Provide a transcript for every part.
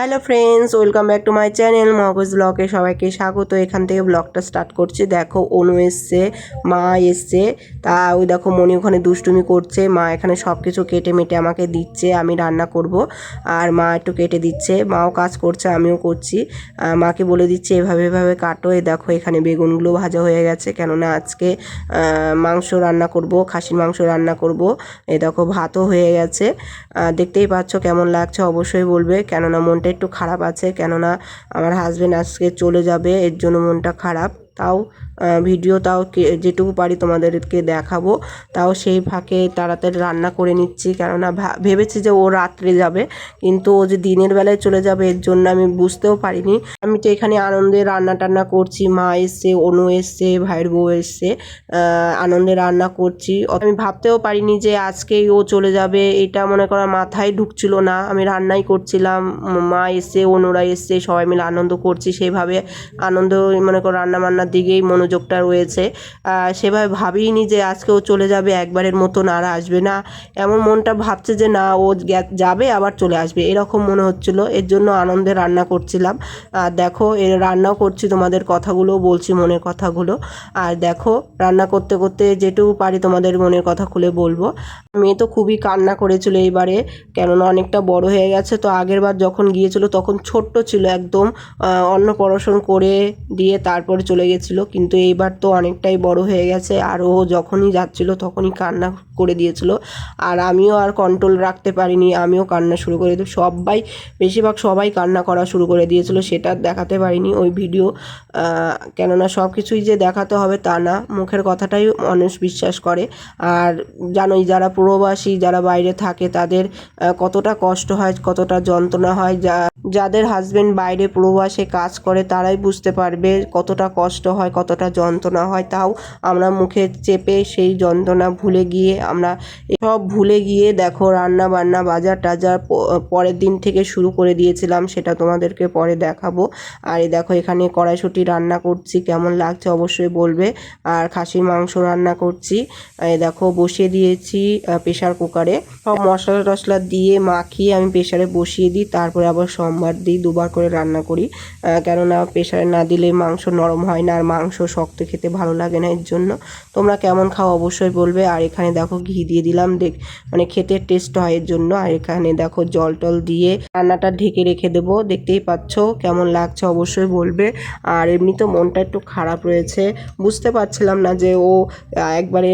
Hello friends, welcome back to my channel Mahbuj ব্লগে সবাইকে স্বাগত। এখান থেকে ব্লগটা স্টার্ট করছি। দেখো, অনু এসছে, মা এসছে। তা ওই দেখো, মনি ওখানে দুষ্টুমি করছে। মা এখানে সব কিছু কেটে মেটে আমাকে দিচ্ছে, আমি রান্না করব। আর মা একটু কেটে দিচ্ছে, মাও কাজ করছে, আমিও করছি। মাকে বলে দিচ্ছে, এভাবে এভাবে কাটো। এ দেখো, এখানে বেগুনগুলো ভাজা হয়ে গেছে। কেননা আজকে মাংস রান্না করব, খাসির মাংস রান্না করব। এ দেখো, ভাতও হয়ে গেছে। দেখতেই পাচ্ছ কেমন লাগছে, অবশ্যই বলবে। কেননা মনটা একটু খারাপ আছে কেননা আমার হাজব্যান্ড আজকে চলে যাবে এর জন্য মনটা খারাপ। তাও ভিডিও তাও যেটুকু পারি তোমাদেরকে দেখাবো। তাও সেই ফাঁকে তাড়াতাড়ি রান্না করে নিচ্ছি। কেননা ভেবেছি যে ও রাত্রে যাবে, কিন্তু ও যে দিনের বেলায় চলে যাবে, এর জন্য আমি বুঝতেও পারিনি। আমি তো এখানে আনন্দে রান্না টান্না করছি। মা এসছে, অনু এসছে, ভাইয়ের বউ এসছে আনন্দে রান্না করছি। আমি ভাবতেও পারিনি যে আজকেই ও চলে যাবে। এটা মনে করা মাথায় ঢুকছিল না। আমি রান্নাই করছিলাম। মা এসে অনুরা এসছে, সবাই মিলে আনন্দ করছি। সেভাবে আনন্দ মনে করো রান্না বান্নার দিকেই মনোযোগটা রয়েছে। সেভাবে ভাবিনি যে আজকে ও চলে যাবে একবারের মতন আর আসবে না। এমন মনটা ভাবছে যে না ও যাবে আবার চলে আসবে। এরকম মনে হচ্ছিল। এর জন্য আনন্দে রান্না করছিলাম। আর দেখো এর রান্নাও করছি তোমাদের কথাগুলো বলছি মনের কথাগুলো। আর দেখো রান্না করতে করতে যেটুকু পারি তোমাদের মনের কথা খুলে বলব। মেয়ে তো খুবই কান্না করেছিল এইবারে কেননা অনেকটা বড় হয়ে গেছে। তো আগের বার যখন গিয়েছিল তখন ছোট্ট ছিল একদম। আহ, অন্নপ্রাশন করে দিয়ে তারপরে চলে গেছিল। কিন্তু এইবার তো অনেকটাই বড় হয়ে গেছে। আর ও যখনই যাচ্ছিল তখনই কান্না করে দিয়েছিল। আর আমিও আর কন্ট্রোল রাখতে পারিনি। আমিও কান্না শুরু করে দিই সবাই, বেশিরভাগ সবাই কান্না করা শুরু করে দিয়েছিল। সেটা দেখাতে পারিনি ওই ভিডিও কেননা সব কিছুই যে দেখাতে হবে তা না। মুখের কথাটাই মানুষ বিশ্বাস করে। আর জানোই যারা প্রবাসী, যারা বাইরে থাকে, তাদের কতটা কষ্ট হয়, কতটা যন্ত্রণা হয়। যা, যাদের হাজবেন্ড বাইরে প্রবাসে কাজ করে, তারাই বুঝতে পারবে কতটা কষ্ট হয়, কতটা যন্ত্রণা হয় তাও আমরা মুখে চেপে সেই যন্ত্রণা ভুলে গিয়ে আমরা সব ভুলে গিয়ে দেখো রান্না বান্না বাজার টাজার পরের দিন থেকে শুরু করে দিয়েছিলাম, সেটা তোমাদেরকে পরে দেখাবো। আর এই দেখো এখানে কড়াইশুটি রান্না করছি, কেমন লাগছে অবশ্যই বলবে। আর খাসির মাংস রান্না করছি, এই দেখো বসিয়ে দিয়েছি প্রেশার কুকারে। সব মশলা টশলা দিয়ে মাখিয়ে আমি প্রেশারে বসিয়ে দিই, তারপরে আবার সোমবার দিই, দুবার করে রান্না করি। কেননা প্রেশারে না দিলে মাংস নরম হয় না, আর মাংস শক্ত খেতে ভালো লাগে না এর জন্য। তোমরা কেমন খাও অবশ্যই বলবে। আর এখানে দেখো ঘি দিয়ে দিলাম। দেখ মানে খেতে টেস্ট হয় এর জন্য। আর এখানে দেখো জল টল দিয়ে রান্নাটা ঢেকে রেখে দেবো। দেখতেই পাচ্ছ, কেমন লাগছে অবশ্যই বলবে। আর এমনি তো মনটা একটু খারাপ রয়েছে। বুঝতে পারছিলাম না যে ও একবারে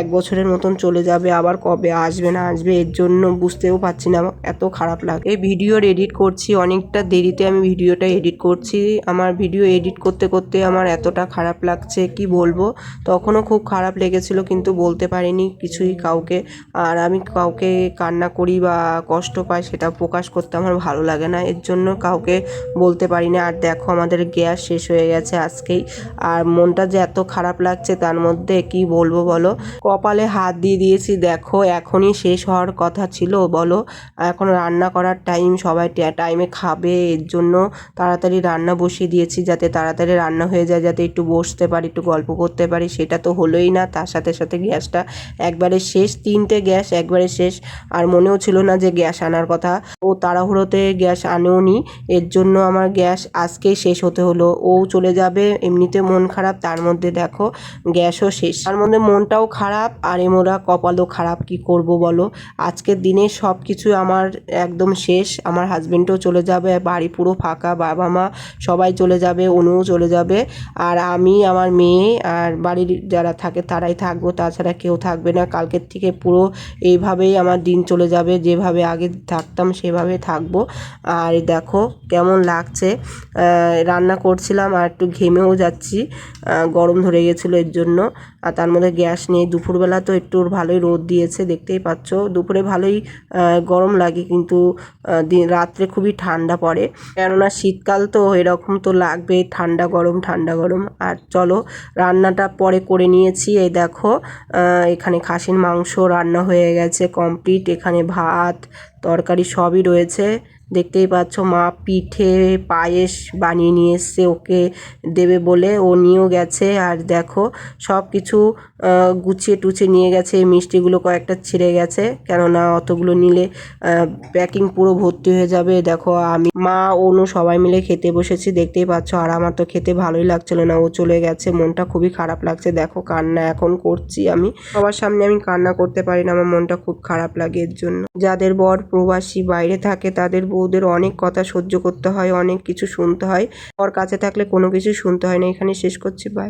এক বছরের মতন চলে যাবে, আবার কবে আসবে না আসবে এর জন্য বুঝতেও পারছি না। এত খারাপ লাগে। এই ভিডিওর এডিট করছি, অনেকটা দেরিতে আমি ভিডিওটা এডিট করছি। আমার ভিডিও এডিট করতে করতে আমার এতটা খারাপ লাগছে, কি বলব? তখনও খুব খারাপ লেগেছিল, কিন্তু বলতে পারিনি কিছুই কাউকে। আর আমি কাউকে কান্না করি বা কষ্ট পাই, সেটা প্রকাশ করতে আমার ভালো লাগে না। এর জন্য কাউকে বলতে পারি না আর দেখো, আমাদের গ্যাস শেষ হয়ে গেছে আজকেই। আর মনটা যে এত খারাপ লাগছে, তার মধ্যে কি বলব বলো? কপালে হাত দিয়ে দিয়েছি, দেখো, এখনই শেষ হওয়ার কথা ছিল, বলো। এখন রান্না করার টাইম, সবাই টাইমে খাবে, এর জন্য তাড়াতাড়ি রান্না বসিয়ে দিয়েছি, যাতে তাড়াতাড়ি রান্না হয়ে যায়, যাতে একটু বসতে পারি, একটু গল্প করতে পারি, সেটা তো হলোই না। তার সাথে সাথে গ্যাসটা একবারে শেষ, তিনটে গ্যাস একবারে শেষ। আর মনেও ছিল না যে গ্যাস আনার কথা। ও তাড়াহুড়োতে গ্যাস আনেও নি এর জন্য আমার গ্যাস আজকেই শেষ হতে হলো। ও চলে যাবে এমনিতে মন খারাপ, তার মধ্যে দেখো গ্যাসও শেষ। তার মধ্যে মনটাও খারাপ আর এমোরা কপালও খারাপ, কি করব বলো? আজকের দিনে সব কিছু আমার একদম শেষ। আমার হাজবেন্ডও চলে যাবে, বাড়ি পুরো ফাঁকা, বাবা মা সবাই চলে যাবে, অনুও চলে যাবে। আর আমি আমার মেয়ে আর বাড়ির যারা থাকে তারাই থাকব। তাছাড়া কেউ থাকবে না। কালকের থেকে পুরো এইভাবেই আমার দিন চলে যাবে। যেভাবে আগে থাকতাম সেভাবে থাকব। আর দেখো কেমন লাগছে। রান্না করছিলাম আর একটু ঘেমেও যাচ্ছি। গরম ধরে গেছিল এর জন্য। আর তার মধ্যে গ্যাস নেই। দুপুরবেলা তো একটু ভালোই রোদ দিয়েছে, দেখতেই পাচ্ছ। দুপুরে ভালোই গরম লাগে কিন্তু দিন, রাত্রে খুবই ঠান্ডা পড়ে। কেননা শীতকাল তো এরকম তো লাগবে ঠান্ডা গরম ঠান্ডা গরম। আর চলো, রান্নাটা পরে করে নিয়েছি। এই দেখো এখানে খাসির মাংস রান্না হয়ে গেছে কমপ্লিট। এখানে ভাত, তরকারি সবই রয়েছে। দেখতেই পাচ্ছ, মা পিঠে পায়েস বানিয়ে নিয়ে এসছে, ওকে দেবে বলে। ও নিয়েও গেছে, আর দেখো, সব কিছু গুছিয়ে টুছিয়ে নিয়ে গেছে মিষ্টিগুলো কয়েকটা ছিঁড়ে গেছে। কেননা অতগুলো নিলে প্যাকিং পুরো ভর্তি হয়ে যাবে। দেখো, আমি, মা, অনু সবাই মিলে খেতে বসেছি, দেখতেই পাচ্ছ। আর আমার তো খেতে ভালোই লাগছিল না, ও চলে গেছে, মনটা খুবই খারাপ লাগছে। দেখো, কান্না এখন করছি আমি। সবার সামনে আমি কান্না করতে পারি না, আমার মনটা খুব খারাপ লাগে এর জন্য। যাদের বর প্রবাসী বাইরে থাকে, তাদের বউদের অনেক কথা সহ্য করতে হয়, অনেক কিছু শুনতে হয়। ওর কাছে থাকলে কোনো কিছু শুনতে হয় না। এখানে শেষ করছি। বাই